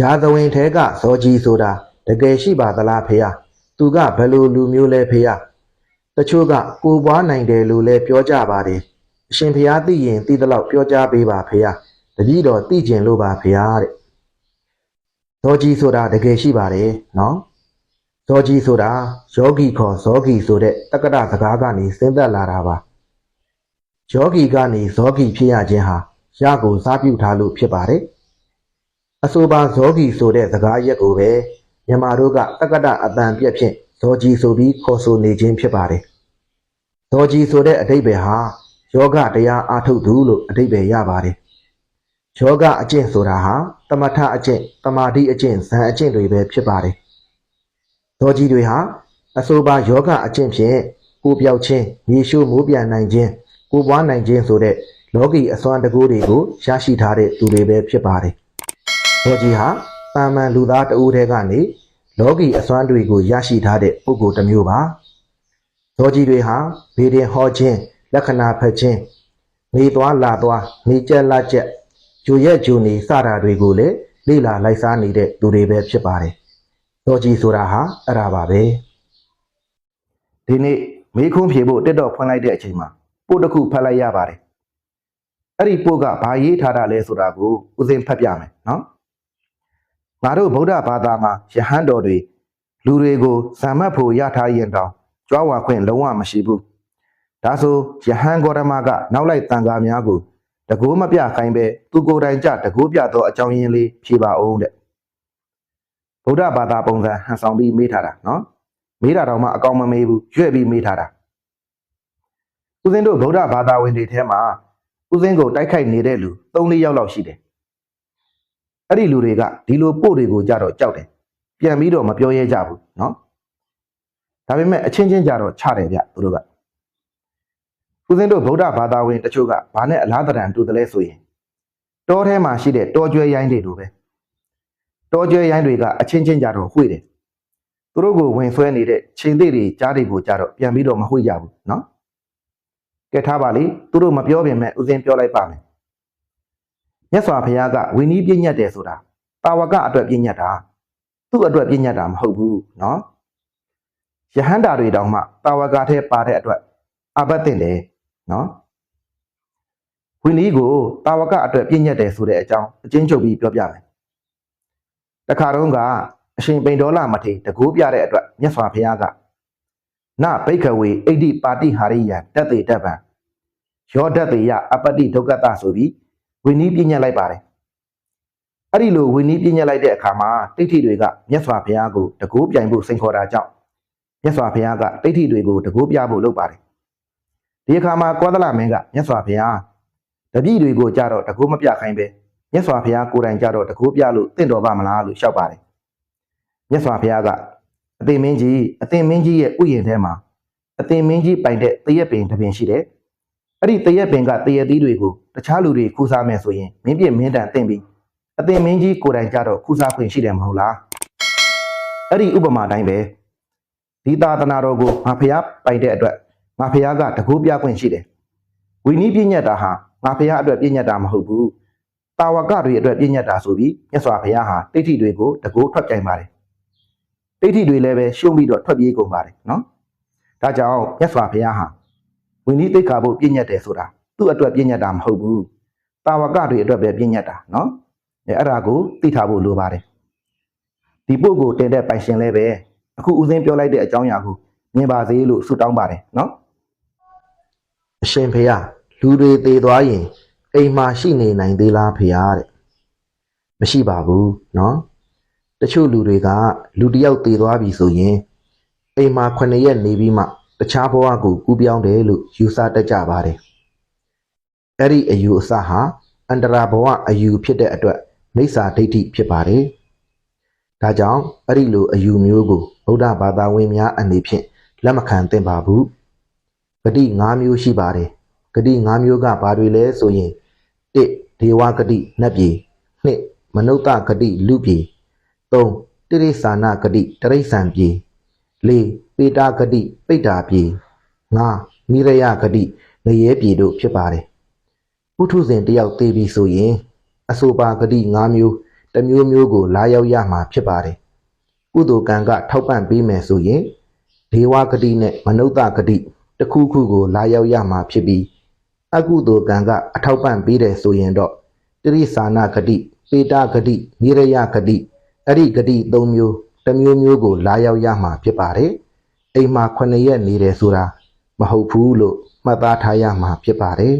ရာဇဝင်ထဲကဇောကြီးဆိုတာတကယ်ရှိပါသလားဖေယသူကဘယ်လိုလူမျိုးလဲဖေယတချို့ကကိုပွားနိုင်တယ်လို့လဲပြောကြပါတယ်အရှင်ဖေယသိရင်သိသလောက်ပြောကြပေးပါဖေယတပည့်တော်သိကျင်လို့ပါဖေယတဲ့ဇောကြီးဆိုတာတကယ်ရှိပါတယ်နော်ဇောကြီးဆိုတာယောဂီခေါ်ဇောဂီဆိုတဲ့တက္ကဋစကားကနေဆင်းသက်လာတာပါယောဂီကနေဇောဂီဖြစ်ရခြင်းဟာရကိုစားပြုထားလို့ဖြစ်ပါတယ် အဆိုပါဇောဂီဆိုတဲ့စကားရက်ကိုပဲမြန်မာတို့ကတက္ကတအတန်ပြက်ဖြင့်ဇောကြီးဆိုပြီးခေါ်ဆိုနေခြင်းဖြစ်ပါတယ်။ဇောကြီးဆိုတဲ့အတိတ်ပဲဟာယောဂတရားအာထုတ်သူလို့အတိတ်ပဲရပါတယ်။ယောဂအကျင့်ဆိုတာဟာတမထအကျင့်တမာတိအကျင့်ဇန်အကျင့်တွေပဲဖြစ်ပါတယ်။ဇောကြီးတွေဟာအဆိုပါယောဂအကျင့်ဖြင့်ကိုယ်ပြောက်ခြင်းမြေရှို့မိုးပြန်နိုင်ခြင်းကိုယ်ပွားနိုင်ခြင်းဆိုတဲ့လောကီအစွမ်းတကူတွေကိုရရှိထားတဲ့သူတွေပဲဖြစ်ပါတယ်။ ဒေါ်ကြီးဟာတာမန်လူသားတဦးတည်းကနေလောကီအစွမ်းတွေကိုရရှိထားတဲ့ပုဂ္ဂိုလ်တစ်မျိုးပါ။ဒေါ်ကြီးတွေဟာဗေဒင်ဟောခြင်းလက္ခဏာဖက်ခြင်းနေသွားလာသွားနေကြက်လာကြက်ဂျိုရက်ဂျိုနေစတာတွေကိုလည်းလေ့လာလိုက်စားနေတဲ့သူတွေပဲဖြစ်ပါတယ်။ဒေါ်ကြီးဆိုတာဟာအဲ့ဒါပါပဲ။ဒီနေ့မေးခွန်းဖြေဖို့တက်တော့ဖွင့်လိုက်တဲ့အချိန်မှာပို့တစ်ခုဖတ်လိုက်ရပါတယ်။အဲ့ဒီပို့ကဘာရေးထားတာလဲဆိုတာကိုဦးစင်းဖတ်ပြမယ်နော်။ ငါတို့ဗုဒ္ဓဘာသာမှာယဟန်တော်တွေလူတွေကိုဇာမတ်ဖို့ရထားရင်တောင်ကြွားဝါခွင့်လုံးဝမရှိဘူးဒါဆိုယဟန်ဂေါရမကနောက်လိုက်တန်ဃာများကိုတကိုးမပြခိုင်းပဲသူကိုယ်တိုင်ကြတကိုးပြသောအကြောင်းရင်းလေးဖြေပါအောင်တဲ့ဗုဒ္ဓဘာသာပုံစံဟန်ဆောင်ပြီးမေးထားတာနော်မေးတာတော့မှအကောင်မမေးဘူးရွဲ့ပြီးမေးထားတာဦးဇင်းတို့ဗုဒ္ဓဘာသာဝင်တွေထဲမှာဦးဇင်းကိုတိုက်ခိုက်နေတဲ့လူ၃-၄ယောက်လောက်ရှိတယ် အဲ့ဒီလူတွေကဒီလိုပို့တွေကိုကြတော့ကြောက်တယ်ပြန်ပြီးတော့မပြောရဲကြဘူးเนาะဒါပေမဲ့အချင်းချင်းကြတော့ချတယ်ဗျသူတို့ကဦးဇင်းတို့ဗုဒ္ဓဘာသာဝင်တချို့ကဘာနဲ့အလားတရံတူတယ်လဲဆိုရင်တောထဲမှာရှိတဲ့တောကျွဲရိုင်းတွေလိုပဲတောကျွဲရိုင်းတွေကအချင်းချင်းကြတော့ဝှေ့တယ်သူတို့ကိုဝင်ဆွဲနေတဲ့ချိန်သေးတွေကြားတွေကိုကြတော့ပြန်ပြီးတော့မဝှေ့ကြဘူးเนาะကဲထားပါလေသူတို့မပြောပြင်မဲ့ဦးဇင်းပြောလိုက်ပါမယ် မြတ်စွာဘုရားကဝိနည်းပြည့်ညတ်တယ်ဆိုတာတာဝကအတွက်ပြည့်ညတ်တာသူ့အတွက်ပြည့်ညတ်တာမဟုတ်ဘူးเนาะယဟန္တာတွေတောင်မှတာဝကထဲပါတဲ့အတွက်အဘတ်တင်တယ်เนาะဝိနည်းကိုတာဝကအတွက်ပြည့်ညတ်တယ်ဆိုတဲ့အကြောင်းအချင်းချုပ်ပြီးပြောပြမယ်တခါတုန်းကအရှင်ပိန်ဒေါလမထေရတကူပြတဲ့အတွက်မြတ်စွာဘုရားကနဘိက္ခဝေအိဋ္ဌိပါတိဟာရိယံတတ်တေတပံယောဓတ္တေယအပတ္တိဒုက္ကတဆိုပြီး ဝိနည်းပြည့်ညတ်လိုက်ပါတယ်အဲ့ဒီလိုဝိနည်းပြည့်ညတ်လိုက်တဲ့အခါမှာတိဋ္ဌိတွေကမြတ်စွာဘုရားကိုတကူပြိုင်ဖို့စိန်ခေါ်တာကြောင့်မြတ်စွာဘုရားကတိဋ္ဌိတွေကိုတကူပြဖို့လုပ်ပါတယ်ဒီအခါမှာကောသလမင်းကမြတ်စွာဘုရားတပည့်တွေကိုကြတော့တကူမပြခိုင်းပဲမြတ်စွာဘုရားကိုယ်တိုင်ကြတော့တကူပြလို့တင့်တော်ပါမလားလို့လျှောက်ပါတယ်မြတ်စွာဘုရားကအသိမင်းကြီးအသိမင်းကြီးရဲ့ဥယျာဉ်ထဲမှာအသိမင်းကြီးပိုင်တဲ့တရက်ပင်တစ်ပင်ရှိတယ် အဲ့ဒီတရက်ပင်ကတရက်သီးတွေကိုတခြားလူတွေခူးစားမယ်ဆိုရင်မင်းပြစ်မင်းတန်တင်ပြီးအသင်မင်းကြီးကိုယ်တိုင်ကြတော့ခူးစားခွင့်ရှိတယ်မဟုတ်လားအဲ့ဒီဥပမာတိုင်းပဲဒီသာသနာတော်ကိုငါဖျားပိုင်တဲ့အတွက်ငါဖျားကတကူပြခွင့်ရှိတယ်ဝိနည်းပြည့်ညတ်တာဟာငါဖျားအတွက်ပြည့်ညတ်တာမဟုတ်ဘူးတာဝကတွေအတွက်ပြည့်ညတ်တာဆိုပြီးမြတ်စွာဘုရားဟာတိဋ္ဌိတွေကိုတကူထွက်ကြိုင်ပါတယ်တိဋ္ဌိတွေလည်းပဲရှုံးပြီးတော့ထွက်ပြေးကုန်ပါတယ်နော်ဒါကြောင့်မြတ်စွာဘုရားဟာ ဝိနည်းသိက္ခာပုဒ်ပြည့်ညတ်တယ်ဆိုတာသူ့အတွက်ပြည့်ညတ်တာမဟုတ်ဘူးတာဝကတွေအတွက်ပဲပြည့်ညတ်တာနော်အဲအဲ့ဒါကိုသိထားဖို့လိုပါတယ်ဒီပုဒ်ကိုတင်တဲ့ပိုင်ရှင်လည်းပဲအခုဦးစင်းပြောလိုက်တဲ့အကြောင်းအရာကိုမြင်ပါစေလို့ဆုတောင်းပါတယ်နော်အရှင်ဖေရလူတွေသေသွားရင်အိမ်မှာရှိနေနိုင်သေးလားဖေရတဲ့မရှိပါဘူးနော်တချို့လူတွေကလူတယောက်သေသွားပြီဆိုရင်အိမ်မှာ9ရက်နေပြီးမှ တခြားဘဝကိုကူးပြောင်းတယ်လို့ယူဆတတ်ကြပါတယ်။အဲ့ဒီအယူအဆဟာအန္တရာဘဝအယူဖြစ်တဲ့အတွက်မိစ္ဆာဒိဋ္ဌိဖြစ်ပါတယ်။ဒါကြောင့်အဲ့ဒီလိုအယူမျိုးကိုဗုဒ္ဓဘာသာဝင်များအနေဖြင့်လက်မခံသင့်ပါဘူး။ဂတိ၅မျိုးရှိပါတယ်။ဂတိ၅မျိုးကဘာတွေလဲဆိုရင်၁ဒေဝဂတိနတ်ပြည်၂မနုဿဂတိလူပြည်၃တိရိစ္ဆာနဂတိတရိစ္ဆန်ပြည်၄ ပေတာဂတိပိတ္တာပြည်၅မိရယဂတိငရဲပြည်တို့ဖြစ်ပါတယ်ပုထုဇဉ်တယောက်သေးပြီဆိုရင် အဆိုပါဂတိ၅မျိုးတတစ်မျိုးမျိုးကို လာရောက်ရမှာဖြစ်ပါတယ်ကုသိုလ်ကံကထောက်ပံ့ပေးမယ်ဆိုရင်ဒေဝဂတိနဲ့မနုဿဂတိတစ်ခုခုကို လာရောက်ရမှာဖြစ်ပြီးအကုသိုလ်ကံကအထောက်ပံ့ပေးတယ်ဆိုရင်တော့တိရိစာနာဂတိပေတာဂတိနိရယဂတိအဲ့ဒီဂတိ၃မျိုးတစ်မျိုးမျိုးကို လာရောက်ရမှာဖြစ်ပါတယ် အိမ်မှာ9ရက်နေတယ်ဆိုတာမဟုတ်ဘူးလို့မှတ်သားထားရမှာဖြစ်ပါတယ်